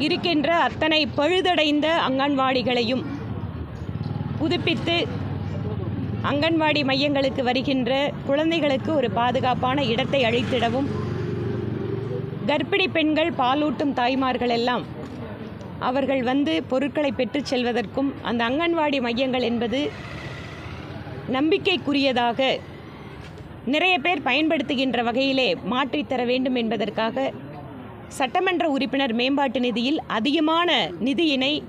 இருக்கின்ற அத்தனை பழுதடைந்த அங்கன்வாடிகளையும் புதுப்பித்து அங்கன்வாடி மையங்களுக்கு வருகின்ற குழந்தைகளுக்கு ஒரு பாதுகாப்பான இடத்தை அளித்திடவும் கர்ப்பிணி பெண்கள் பாலூட்டும் தாய்மார்கள் எல்லாம் அவர்கள் வந்து பொருட்களை பெற்றுச் செல்வதற்கும் அந்த அங்கன்வாடி மையங்கள் என்பது நம்பிக்கைக்குரியதாக நிறைய பேர் பயன்படுத்துகின்ற வகையிலே மாற்றித்தர வேண்டும் என்பதற்காக சட்டமன்ற உறுப்பினர் மேம்பாட்டு நிதியில் அதிகமான நிதியினை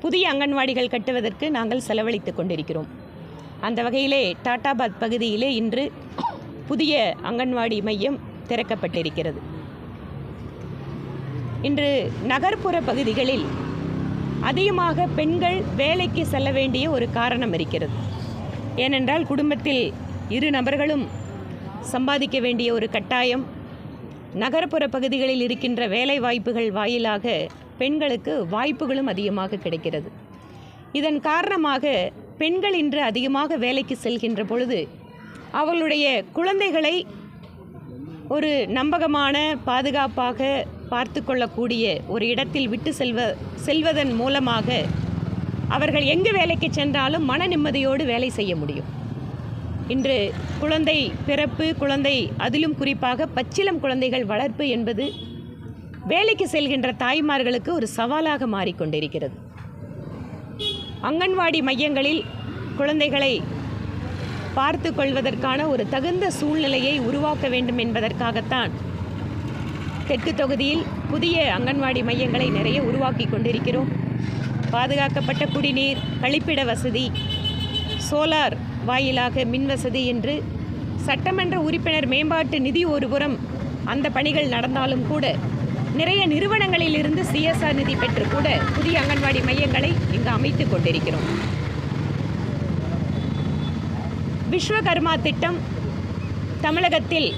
புதிய அங்கன்வாடிகள் கட்டுவதற்கு நாங்கள் செலவழித்துக் கொண்டிருக்கிறோம். அந்த வகையிலே டாட்டாபாத் பகுதியிலே இன்று புதிய அங்கன்வாடி மையம் திறக்கப்பட்டிருக்கிறது. இன்று நகர்ப்புற பகுதிகளில் அதிகமாக பெண்கள் வேலைக்கு செல்ல வேண்டிய ஒரு காரணம் இருக்கிறது. ஏனென்றால் குடும்பத்தில் இரு நபர்களும் சம்பாதிக்க வேண்டிய ஒரு கட்டாயம் நகர்ப்புற பகுதிகளில் இருக்கின்ற வேலை வாய்ப்புகள் வாயிலாக பெண்களுக்கு வாய்ப்புகளும் அதிகமாக கிடைக்கிறது. இதன் காரணமாக பெண்கள் இன்று அதிகமாக வேலைக்கு செல்கின்ற பொழுது அவர்களுடைய குழந்தைகளை ஒரு நம்பகமான பாதுகாப்பாக பார்த்து கொள்ளக்கூடிய ஒரு இடத்தில் விட்டு செல்வ செல்வதன் மூலமாக அவர்கள் எங்கு வேலைக்கு சென்றாலும் மன நிம்மதியோடு வேலை செய்ய முடியும். இன்று குழந்தை பிறப்பு குழந்தை அதிலும் குறிப்பாக பச்சிலம் குழந்தைகள் வளர்ப்பு என்பது வேலைக்கு செல்கின்ற தாய்மார்களுக்கு ஒரு சவாலாக மாறிக்கொண்டிருக்கிறது. அங்கன்வாடி மையங்களில் குழந்தைகளை பார்த்து கொள்வதற்கான ஒரு தகுந்த சூழ்நிலையை உருவாக்க வேண்டும் என்பதற்காகத்தான் தெற்கு தொகுதியில் புதிய அங்கன்வாடி மையங்களை நிறைய உருவாக்கி கொண்டிருக்கிறோம். பாதுகாக்கப்பட்ட குடிநீர் கழிப்பிட வசதி சோலார் வாயிலாக மின் வசதி என்று சட்டமன்ற உறுப்பினர் மேம்பாட்டு நிதி ஒருபுறம் அந்த பணிகள் நடந்தாலும் கூட நிறைய நிறுவனங்களிலிருந்து சிஎஸ்ஆர் நிதி பெற்று கூட புதிய அங்கன்வாடி மையங்களை இங்கு அமைத்து கொண்டிருக்கிறோம். விஸ்வகர்மா திட்டம் தமிழகத்தில்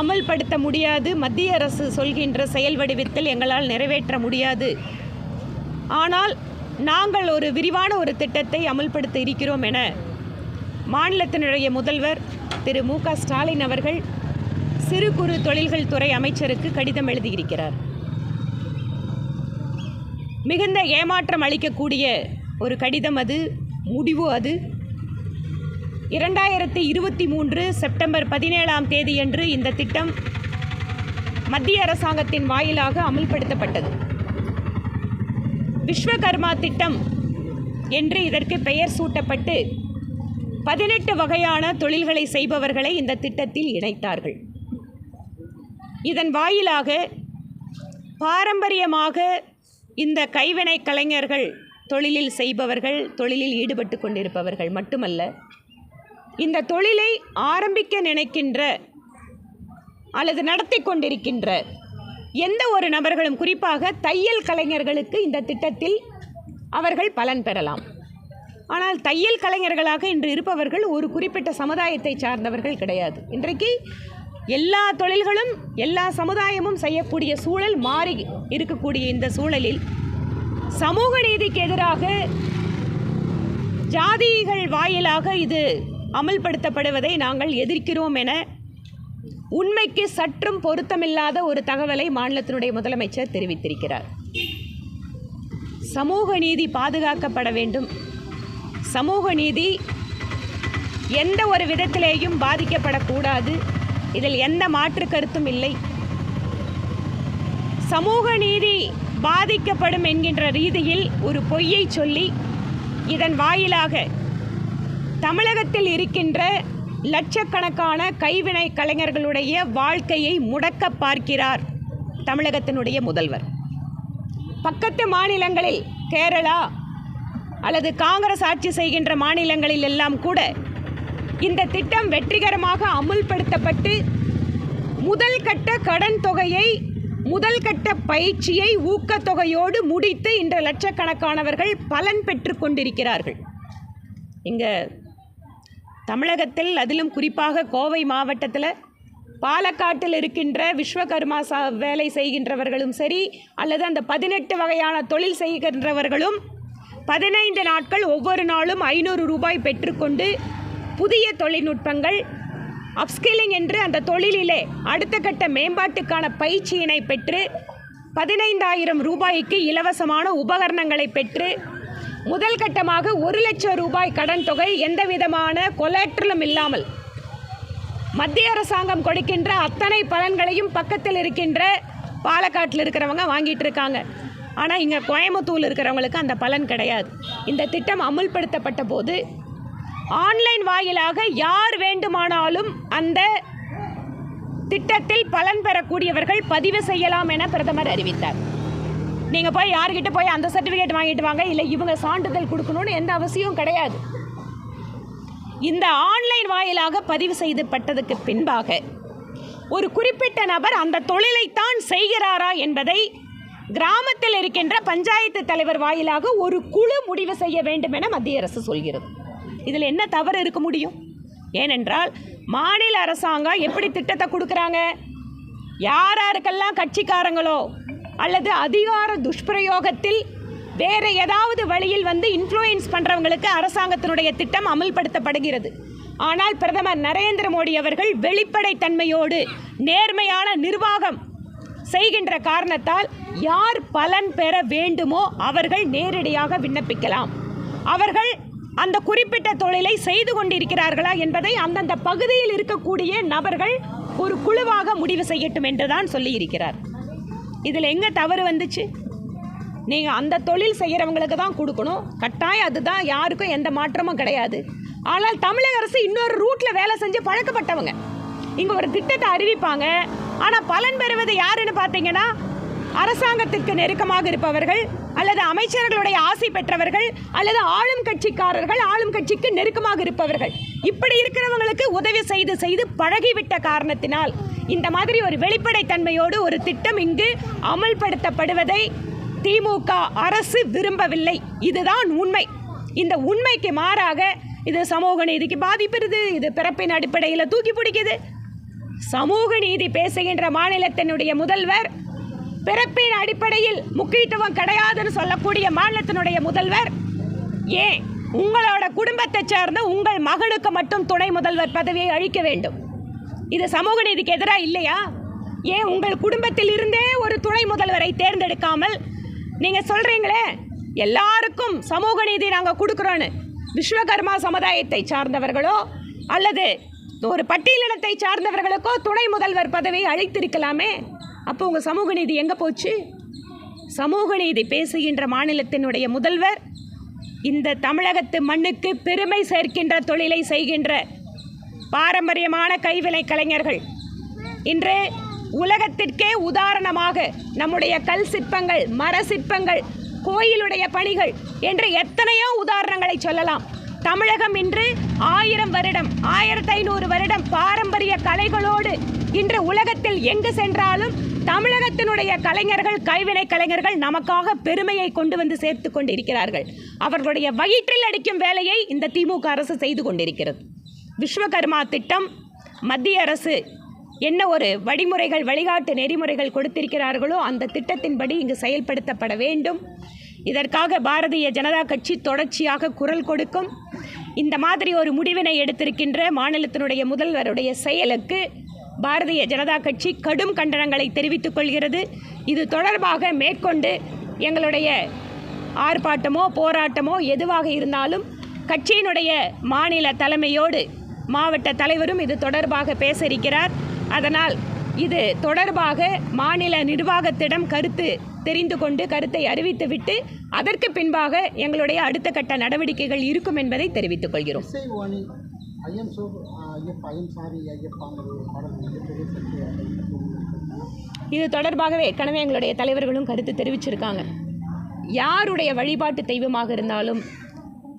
அமல்படுத்த முடியாது. மத்திய அரசு சொல்கின்ற செயல் வடிவத்தில் எங்களால் நிறைவேற்ற முடியாது. ஆனால் நாங்கள் ஒரு விரிவான ஒரு திட்டத்தை அமல்படுத்த இருக்கிறோம் என மாநிலத்தினுடைய முதல்வர் திரு மு க ஸ்டாலின் அவர்கள் சிறு குறு தொழில்கள் துறை அமைச்சருக்கு கடிதம் எழுதியிருக்கிறார். மிகுந்த ஏமாற்றம் அளிக்கக்கூடிய ஒரு கடிதம் அது முடிவு அது. இரண்டாயிரத்தி இருபத்தி மூன்று செப்டம்பர் பதினேழாம் தேதியன்று இந்த திட்டம் மத்திய அரசாங்கத்தின் வாயிலாக அமுல்படுத்தப்பட்டது. விஸ்வகர்மா திட்டம் என்று இதற்கு பெயர் சூட்டப்பட்டு பதினெட்டு வகையான தொழில்களை செய்பவர்களை இந்த திட்டத்தில் இணைத்தார்கள். இதன் வாயிலாக பாரம்பரியமாக இந்த கைவினை கலைஞர்கள் தொழிலில் செய்பவர்கள் தொழிலில் ஈடுபட்டு கொண்டிருப்பவர்கள் மட்டுமல்ல இந்த தொழிலை ஆரம்பிக்க நினைக்கின்ற அல்லது நடத்தி கொண்டிருக்கின்ற எந்த ஒரு நபர்களும் குறிப்பாக தையல் கலைஞர்களுக்கு இந்த திட்டத்தில் அவர்கள் பலன் பெறலாம். ஆனால் தையல் கலைஞர்களாக இன்று இருப்பவர்கள் ஒரு குறிப்பிட்ட சமுதாயத்தை சார்ந்தவர்கள் கிடையாது. இன்றைக்கு எல்லா தொழில்களும் எல்லா சமுதாயமும் செய்யக்கூடிய சூழல் மாறி இருக்கக்கூடிய இந்த சூழலில் சமூக நீதிக்கு எதிராக ஜாதிகள் வாயிலாக இது அமல்படுத்தப்படுவதை நாங்கள் எதிர்க்கிறோம் என உண்மைக்கு சற்றும் பொருத்தமில்லாத ஒரு தகவலை மாநிலத்தினுடைய முதலமைச்சர் தெரிவித்திருக்கிறார். சமூக நீதி பாதுகாக்கப்பட வேண்டும். சமூக நீதி எந்த ஒரு விதத்திலேயும் பாதிக்கப்படக்கூடாது. இதில் எந்த மாற்று கருத்தும் இல்லை. சமூக நீதி பாதிக்கப்படும் என்கின்ற ரீதியில் ஒரு பொய்யை சொல்லி இதன் வாயிலாக தமிழகத்தில் இருக்கின்ற லட்சக்கணக்கான கைவினை கலைஞர்களுடைய வாழ்க்கையை முடக்க பார்க்கிறார் தமிழகத்தினுடைய முதல்வர். பக்கத்து மாநிலங்களில் கேரளா அல்லது காங்கிரஸ் ஆட்சி செய்கின்ற மாநிலங்களில் எல்லாம் கூட இந்த திட்டம் வெற்றிகரமாக அமுல்படுத்தப்பட்டு முதல் கட்ட கடன் தொகையை முதல் கட்ட பயிற்சியை ஊக்கத்தொகையோடு முடித்து இன்று லட்சக்கணக்கானவர்கள் பலன் பெற்று கொண்டிருக்கிறார்கள். இங்கே தமிழகத்தில் அதிலும் குறிப்பாக கோவை மாவட்டத்தில் பாலக்காட்டில் இருக்கின்ற விஸ்வகர்மா சா வேலை செய்கின்றவர்களும் சரி அல்லது அந்த பதினெட்டு வகையான தொழில் செய்கின்றவர்களும் பதினைந்து நாட்கள் ஒவ்வொரு நாளும் ஐநூறு ரூபாய் பெற்றுக்கொண்டு புதிய தொழில்நுட்பங்கள் அப்ஸ்கில்லிங் என்று அந்த தொழிலிலே அடுத்த கட்ட மேம்பாட்டுக்கான பயிற்சியினை பெற்று பதினைந்தாயிரம் ரூபாய்க்கு இலவசமான உபகரணங்களை பெற்று முதல் கட்டமாக ஒரு லட்சம் ரூபாய் கடன் தொகை எந்த விதமான இல்லாமல் மத்திய அரசாங்கம் கொடுக்கின்ற அத்தனை பலன்களையும் பக்கத்தில் இருக்கின்ற பாலக்காட்டில் இருக்கிறவங்க வாங்கிட்டு இருக்காங்க. ஆனால் இங்கே கோயம்புத்தூர் இருக்கிறவங்களுக்கு அந்த பலன் கிடையாது. இந்த திட்டம் அமுல்படுத்தப்பட்ட போது ஆன்லைன் வாயிலாக யார் வேண்டுமானாலும் அந்த திட்டத்தில் பலன் பெறக்கூடியவர்கள் பதிவு செய்யலாம் என பிரதமர் அறிவித்தார். நீங்கள் போய் யார்கிட்ட போய் அந்த சர்டிஃபிகேட் வாங்கிட்டு வாங்க இல்லை இவங்க சான்றிதழ் கொடுக்கணும்னு எந்த அவசியமும் கிடையாது. இந்த ஆன்லைன் வாயிலாக பதிவு செய்யப்பட்டதுக்கு பின்பாக ஒரு குறிப்பிட்ட நபர் அந்த தொழிலைத்தான் செய்கிறாரா என்பதை கிராமத்தில் இருக்கின்ற பஞ்சாயத்து தலைவர் வாயிலாக ஒரு குழு முடிவு செய்ய வேண்டும் என மத்திய அரசு சொல்கிறது. இதில் என்ன தவறு இருக்க முடியும்? ஏனென்றால் மாநில அரசாங்கம் எப்படி திட்டத்தை கொடுக்குறாங்க? யார் யாருக்கெல்லாம் கட்சிக்காரங்களோ அல்லது அதிகார துஷ்பிரயோகத்தில் வேறு ஏதாவது வழியில் வந்து இன்ஃப்ளூயன்ஸ் பண்ணுறவங்களுக்கு அரசாங்கத்தினுடைய திட்டம் அமல்படுத்தப்படுகிறது. ஆனால் பிரதமர் நரேந்திர மோடி அவர்கள் வெளிப்படைத்தன்மையோடு நேர்மையான நிர்வாகம் செய்கின்ற காரணத்தால் யார் பலன் பெற வேண்டுமோ அவர்கள் நேரடியாக விண்ணப்பிக்கலாம். அவர்கள் அந்த குறிப்பிட்ட தொழிலை செய்து கொண்டிருக்கிறார்களா என்பதை அந்தந்த பகுதியில் இருக்கக்கூடிய நபர்கள் ஒரு குழுவாக முடிவு செய்யட்டும் என்றுதான் சொல்லியிருக்கிறார். இதில் எங்கே தவறு வந்துச்சு? நீங்கள் அந்த தொழில் செய்கிறவங்களுக்கு தான் கொடுக்கணும். கட்டாயம் அதுதான் யாருக்கும் எந்த மாற்றமும் கிடையாது. ஆனால் தமிழக அரசு இன்னொரு ரூட்டில் வேலை செஞ்சு பழக்கப்பட்டவங்க. இங்கே ஒரு திட்டத்தை அறிவிப்பாங்க. ஆனால் பலன் பெறுவது யாருன்னு பார்த்தீங்கன்னா அரசாங்கத்திற்கு நெருக்கமாக இருப்பவர்கள் அல்லது அமைச்சர்களுடைய ஆசை பெற்றவர்கள் அல்லது ஆளும் கட்சிக்காரர்கள் ஆளும் கட்சிக்கு நெருக்கமாக இருப்பவர்கள். இப்படி இருக்கிறவங்களுக்கு உதவி செய்து செய்து பழகிவிட்ட காரணத்தினால் இந்த மாதிரி ஒரு வெளிப்படைத்தன்மையோடு ஒரு திட்டம் இங்கு அமல்படுத்தப்படுவதை திமுக அரசு விரும்பவில்லை. இதுதான் உண்மை. இந்த உண்மைக்கு மாறாக இது சமூக நீதிக்கு பாதிப்பிருது இது பிறப்பின் அடிப்படையில் தூக்கி பிடிக்குது. சமூக நீதி பேசுகின்ற மாநிலத்தினுடைய முதல்வர் பிறப்பின் அடிப்படையில் முக்கியத்துவம் கிடையாதுன்னு சொல்லக்கூடிய மாநிலத்தினுடைய முதல்வர் ஏன் உங்களோட குடும்பத்தை சேர்ந்த உங்கள் மகனுக்கு மட்டும் துணை முதல்வர் பதவியை அளிக்க வேண்டும்? இது சமூக நீதிக்கு எதிராக இல்லையா? ஏன் உங்கள் குடும்பத்தில் இருந்தே ஒரு துணை முதல்வரை தேர்ந்தெடுக்காமல் நீங்கள் சொல்கிறீங்களே எல்லாருக்கும் சமூக நீதி நாங்கள் கொடுக்குறோன்னு விஸ்வகர்மா சமுதாயத்தை சார்ந்தவர்களோ அல்லது ஒரு பட்டியலினத்தை சார்ந்தவர்களுக்கோ துணை முதல்வர் பதவியை அழித்திருக்கலாமே அப்போ உங்கள் சமூக நீதி எங்கே போச்சு? சமூக நீதி பேசுகின்ற மாநிலத்தினுடைய முதல்வர் இந்த தமிழகத்து மண்ணுக்கு பெருமை சேர்க்கின்ற தொழிலை செய்கின்ற பாரம்பரியமான கைவினை கலைஞர்கள். இன்று உலகத்திற்கே உதாரணமாக நம்முடைய கல் சிற்பங்கள் மர சிற்பங்கள் கோயிலுடைய பணிகள் என்று எத்தனையோ உதாரணங்களை சொல்லலாம். தமிழகம் இன்று ஆயிரம் வருடம் ஆயிரத்தி ஐநூறு வருடம் பாரம்பரிய கலைகளோடு இன்று உலகத்தில் எங்கு சென்றாலும் தமிழகத்தினுடைய கலைஞர்கள் கைவினை கலைஞர்கள் நமக்காக பெருமையை கொண்டு வந்து சேர்த்து கொண்டிருக்கிறார்கள். அவர்களுடைய வயிற்றில் அடிக்கும் வேலையை இந்த திமுக அரசு செய்து கொண்டிருக்கிறது. விஸ்வகர்மா திட்டம் மத்திய அரசு என்ன ஒரு வழிமுறைகள் வழிகாட்டு நெறிமுறைகள் கொடுத்திருக்கிறார்களோ அந்த திட்டத்தின்படி இங்கு செயல்படுத்தப்பட வேண்டும். இதற்காக பாரதிய ஜனதா கட்சி தொடர்ச்சியாக குரல் கொடுக்கும். இந்த மாதிரி ஒரு முடிவினை எடுத்திருக்கின்ற மாநிலத்தினுடைய முதல்வருடைய செயலுக்கு பாரதிய ஜனதா கட்சி கடும் கண்டனங்களை தெரிவித்துக் கொள்கிறது. இது தொடர்பாக மேற்கொண்டு எங்களுடைய ஆர்ப்பாட்டமோ போராட்டமோ எதுவாக இருந்தாலும் கட்சியினுடைய மாநில தலைமையோடு மாவட்ட தலைவரும் இது தொடர்பாக பேச இருக்கிறார் அதனால் இது தொடர்பாக மாநில நிர்வாகத்திடம் கருத்து தெரிந்து கொண்டு கருத்தை அறிவித்துவிட்டு அதற்கு பின்பாக எங்களுடைய அடுத்த கட்ட நடவடிக்கைகள் இருக்கும் என்பதை தெரிவித்துக் கொள்கிறோம். ஐயப்பா ஐயம் சாரி ஐயப்பாங்கிற ஒரு பாடல் மிகப்பெரிய இது தொடர்பாகவே ஏற்கனவே எங்களுடைய தலைவர்களும் கருத்து தெரிவிச்சிருக்காங்க. யாருடைய வழிபாட்டு தெய்வமாக இருந்தாலும்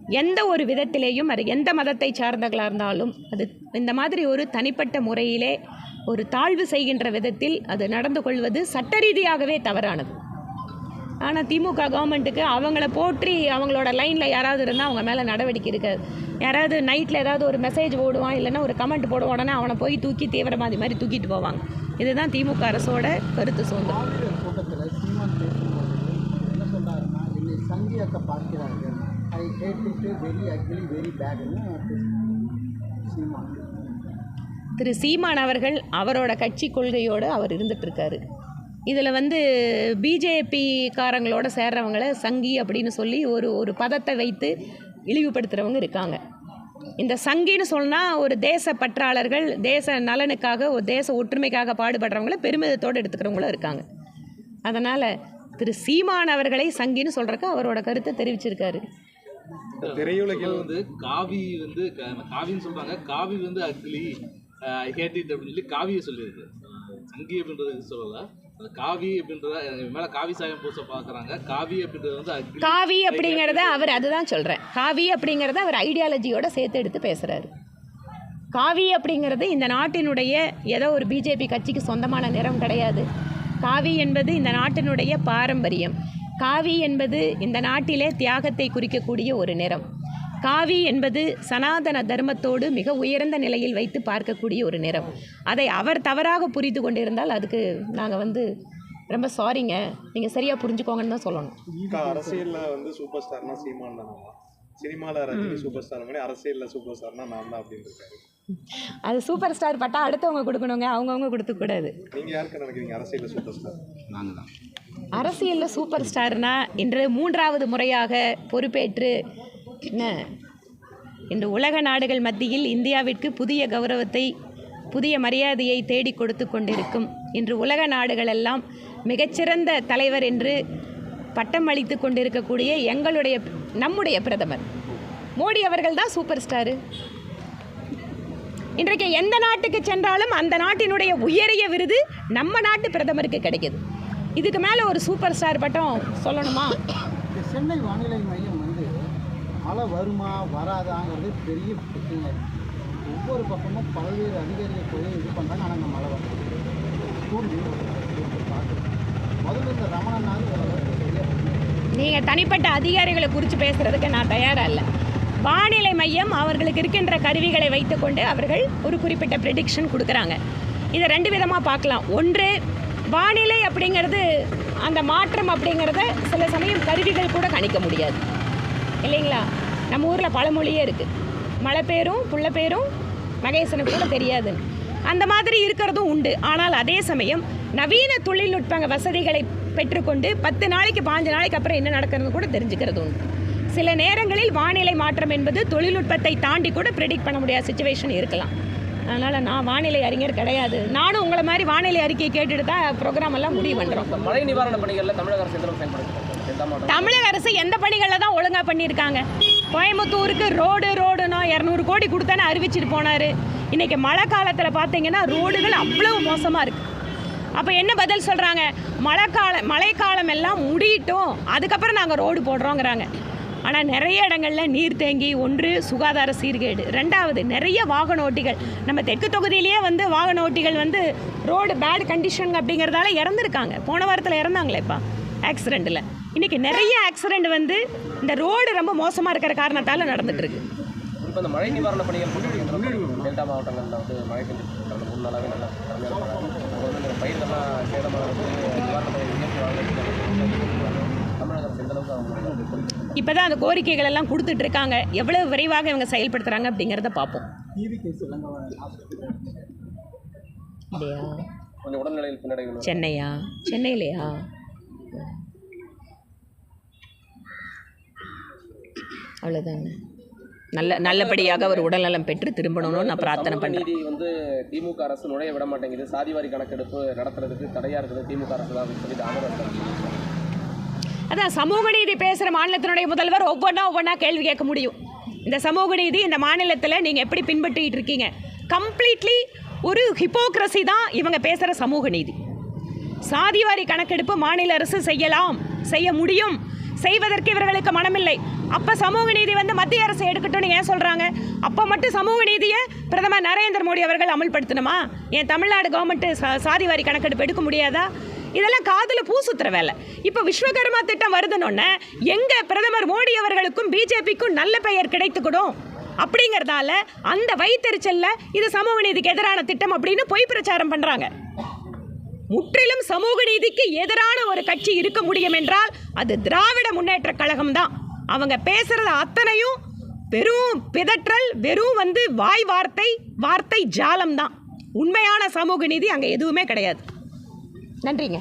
எந்த ஒரு விதத்திலேயும் அது எந்த மதத்தை சார்ந்தவர்களாக இருந்தாலும் அது இந்த மாதிரி ஒரு தனிப்பட்ட முறையிலே ஒரு தாழ்வு செய்கின்ற விதத்தில் அது நடந்து கொள்வது சட்ட ரீதியாகவே தவறானது. ஆனால் திமுக கவர்மெண்ட்டுக்கு அவங்கள போற்றி அவங்களோட லைனில் யாராவது இருந்தால் அவங்க மேலே நடவடிக்கை இருக்காது யாராவது நைட்டில் ஏதாவது ஒரு மெசேஜ் போடுவான் இல்லைன்னா ஒரு கமெண்ட் போடுவோம் உடனே அவனை போய் தூக்கி தீவிரவாதி மாதிரி தூக்கிட்டு போவாங்க. இதுதான் திமுக அரசோட கருத்து சுதந்திரம் ஆசிரியர் கூட்டத்தில் சீமான் பேசும்போது என்ன சொல்றாருன்னா என்னை சங்கியாக்க பார்க்கிறார்கள். I hate it very ugly very பேடுன்னு Seeman. திரு சீமான் அவர்கள் அவரோட கட்சி கொள்கையோடு அவர் இருந்துட்டு இருக்காரு. இதில் வந்து பிஜேபி காரங்களோட சேர்றவங்கள சங்கி அப்படின்னு சொல்லி ஒரு ஒரு பதத்தை வைத்து இழிவுபடுத்துகிறவங்க இருக்காங்க. இந்த சங்கின்னு சொன்னால் ஒரு தேச பற்றாளர்கள் தேச நலனுக்காக ஒரு தேச ஒற்றுமைக்காக பாடுபடுறவங்கள பெருமிதத்தோடு எடுத்துக்கிறவங்களும் இருக்காங்க. அதனால் திரு சீமான் அவர்களை சங்கின்னு சொல்கிறக்கு அவரோட கருத்தை தெரிவிச்சிருக்காரு. திரையுலகில் வந்து காவி வந்து காவின்னு சொல்றாங்க. காவி வந்து அக்லி ஹேட் அப்படின்னு சொல்லி காவியை சொல்லியிருக்கு. சங்கி அப்படின்றது சொல்லலை? காவி அப்படின்றத மேல காவி சாயம் பூச பாக்குறாங்க. காவி அப்படின்றது வந்து காவி அப்படிங்கறத அவர் அதுதான் சொல்றேன் காவி அப்படிங்கறத அவர் ஐடியாலஜியோட சேர்த்து எடுத்து பேசுகிறாரு காவி அப்படிங்கிறது இந்த நாட்டினுடைய ஏதோ ஒரு பிஜேபி கட்சிக்கு சொந்தமான நிறம் கிடையாது. காவி என்பது இந்த நாட்டினுடைய பாரம்பரியம். காவி என்பது இந்த நாட்டிலே தியாகத்தை குறிக்கக்கூடிய ஒரு நிறம். காவி என்பது சனாதன தர்மத்தோடு மிக உயர்ந்த நிலையில் வைத்து பார்க்கக்கூடிய ஒரு நிறம். அதை அவர் தவறாக புரிந்து கொண்டிருந்தால் அதுக்கு நாங்கள் வந்து ரொம்ப சாரிங்க நீங்கள் சரியாக புரிஞ்சுக்கோங்கன்னு தான் சொல்லணும். அரசியல்ல வந்து சூப்பர் ஸ்டார்னா சீமான் சினிமால ரஜினி சூப்பர் ஸ்டார் மாதிரி அரசியல்ல சூப்பர் ஸ்டார்னா நான் தான் அப்படின்னு இருக்காரு. அது சூப்பர் ஸ்டார் பட்டா அடுத்தவங்க கொடுக்கணுங்க அவங்கவுங்க கொடுக்கக்கூடாது நீங்க யாருக்கு நினைக்கிறீங்க? அரசியல்ல சூப்பர் ஸ்டார் நாங்க தான். அரசியலில் சூப்பர் ஸ்டார்னா இன்று மூன்றாவது முறையாக பொறுப்பேற்று என்ன? இன்று உலக நாடுகள் மத்தியில் இந்தியாவிற்கு புதிய கௌரவத்தை புதிய மரியாதையை தேடி கொடுத்து கொண்டிருக்கும். இன்று உலக நாடுகளெல்லாம் மிகச்சிறந்த தலைவர் என்று பட்டம் அளித்து கொண்டிருக்கக்கூடிய எங்களுடைய நம்முடைய பிரதமர். மோடி அவர்கள் தான் சூப்பர் ஸ்டாரு. இன்றைக்கு எந்த நாட்டுக்கு சென்றாலும் அந்த நாட்டினுடைய உயரிய விருது நம்ம நாட்டு பிரதமருக்கு கிடைக்குது. இதுக்கு மேலே ஒரு சூப்பர் ஸ்டார் பட்டம் சொல்லணுமா? சென்னை வானிலை மையம் வந்து மழை வருமா வராதாங்கிறது பெரிய பிரச்சனை ஒவ்வொரு பக்கமும் பல்வேறு அதிகாரிகள் போய் இது பண்ணுறாங்க ஆனால் மழை வரும் ஸ்கூல் முதல்ல இந்த ரமணனாவது ஓரளவுக்கு நீங்கள் தனிப்பட்ட அதிகாரிகளை குறித்து பேசுகிறதுக்கு நான் தயாராக இல்லை. வானிலை மையம் அவர்களுக்கு இருக்கின்ற கருவிகளை வைத்துக்கொண்டு அவர்கள் ஒரு குறிப்பிட்ட ப்ரெடிக்ஷன் கொடுக்குறாங்க. இதை ரெண்டு விதமாக பார்க்கலாம். ஒன்று வானிலை அப்படிங்கிறது அந்த மாற்றம் அப்படிங்கிறத சில சமயம் கருவிகள் கூட கணிக்க முடியாது. இல்லைங்களா? நம்ம ஊரில் பழமொழியே இருக்குது மழை பேரும் புள்ள பேரும் மகேசனுக்கு கூட தெரியாது அந்த மாதிரி இருக்கிறதும் உண்டு. ஆனால் அதே சமயம் நவீன தொழில்நுட்ப வசதிகளை பெற்றுக்கொண்டு பத்து நாளைக்கு பாஞ்சு நாளைக்கு அப்புறம் என்ன நடக்கிறது கூட தெரிஞ்சுக்கிறது உண்டு. சில நேரங்களில் வானிலை மாற்றம் என்பது தொழில்நுட்பத்தை தாண்டி கூட ப்ரெடிக்ட் பண்ண முடியாத சுச்சுவேஷன் இருக்கலாம். அதனால் நான் வானிலை அறிஞர் கிடையாது. நானும் உங்களை மாதிரி வானிலை அறிக்கையை கேட்டுட்டு தான் ப்ரோக்ராம் எல்லாம் முடிவு பண்ணுறோம் மழை நிவாரண பணிகளில் தமிழக அரசு எந்த தமிழக அரசு எந்த பணிகளில் தான் ஒழுங்காக பண்ணியிருக்காங்க? கோயம்புத்தூருக்கு ரோடு ரோடுனா இரநூறு கோடி கொடுத்தானே அறிவிச்சிட்டு போனார். இன்றைக்கி மழை காலத்தில் பார்த்தீங்கன்னா ரோடுகள் அவ்வளவு மோசமாக இருக்குது அப்போ என்ன பதில் சொல்கிறாங்க மழைக்கால மழைக்காலம் எல்லாம் முடியட்டும். அதுக்கப்புறம் நாங்கள் ரோடு போடுறோங்கிறாங்க. ஆனால் நிறைய இடங்களில் நீர் தேங்கி ஒன்று சுகாதார சீர்கேடு ரெண்டாவது நிறைய வாகன ஓட்டிகள். நம்ம தெற்கு தொகுதியிலேயே வந்து வாகன ஓட்டிகள் வந்து ரோடு பேட் கண்டிஷன் அப்படிங்கிறதால இறந்துருக்காங்க. போன வாரத்தில் இறந்தாங்களேப்பா ஆக்சிடெண்ட்டில் இன்றைக்கி நிறைய ஆக்சிடெண்ட் வந்து இந்த ரோடு ரொம்ப மோசமாக இருக்கிற காரணத்தால் நடந்துட்டு இருக்கு இப்போ இந்த மழை நிவாரண பணிகள் டெல்டா மாவட்டங்களில் வந்து மழை பெஞ்சு மூணு நாளாகவே நல்லா பயிர்கள்லாம் சேதமாக நிவாரண இப்போ தான் அந்த கோரிக்கைகள் எல்லாம் கொடுத்துட்டு இருக்காங்க. எவ்வளவு விரைவாக இவங்க செயல்படுத்துகிறாங்க அப்படிங்கிறத பார்ப்போம். பின்னடைவு சென்னையா? சென்னையிலையா? அவ்வளோதாங்க நல்ல நல்லபடியாக ஒரு உடல்நலம் பெற்று திரும்பணும்னு நான் பிரார்த்தனை பண்ணுறேன் நீதி வந்து திமுக அரசு நுழைய விட மாட்டேங்குது. சாதிவாரி கணக்கெடுப்பு நடத்துறதுக்கு தடையாக இருக்குது திமுக அரசு தான் சொல்லி அதான் சமூக நீதி பேசுகிற மாநிலத்தினுடைய முதல்வர் ஒவ்வொன்றா ஒவ்வொன்றா கேள்வி கேட்க முடியும். இந்த சமூக நீதி இந்த மாநிலத்தில் நீங்கள் எப்படி பின்பற்றிட்டு இருக்கீங்க? கம்ப்ளீட்லி ஒரு ஹிப்போக்ரஸி தான் இவங்க பேசுகிற சமூக நீதி. சாதிவாரி கணக்கெடுப்பு மாநில அரசு செய்யலாம் செய்ய முடியும். செய்வதற்கு இவர்களுக்கு மனமில்லை. அப்போ சமூக நீதி வந்து மத்திய அரசு எடுக்கட்டும்னு ஏன் சொல்கிறாங்க அப்போ மட்டும் சமூக நீதியை பிரதமர் நரேந்திர மோடி அவர்கள் அமல்படுத்தணுமா? ஏன் தமிழ்நாடு கவர்மெண்ட்டு சா சாதிவாரி கணக்கெடுப்பு எடுக்க முடியாதா? இதெல்லாம் காதில் பூசுத்துற வேலை. இப்போ விஸ்வகர்மா திட்டம் வருதுன்னொன்னே எங்கள் பிரதமர் மோடி அவர்களுக்கும் பிஜேபிக்கும் நல்ல பெயர் கிடைத்துக்கிடும். அப்படிங்கிறதால அந்த வைத்தறிச்சலில் இது சமூக நீதிக்கு எதிரான திட்டம் அப்படின்னு பொய் பிரச்சாரம் பண்ணுறாங்க முற்றிலும் சமூக நீதிக்கு எதிரான ஒரு கட்சி இருக்க முடியும் என்றால் அது திராவிட முன்னேற்ற கழகம் தான். அவங்க பேசுறது அத்தனையும் வெறும் பிதற்றல் வெறும் வந்து வாய் வார்த்தை வார்த்தை ஜாலம் தான். உண்மையான சமூக நீதி அங்கே எதுவுமே கிடையாது. நன்றிங்க.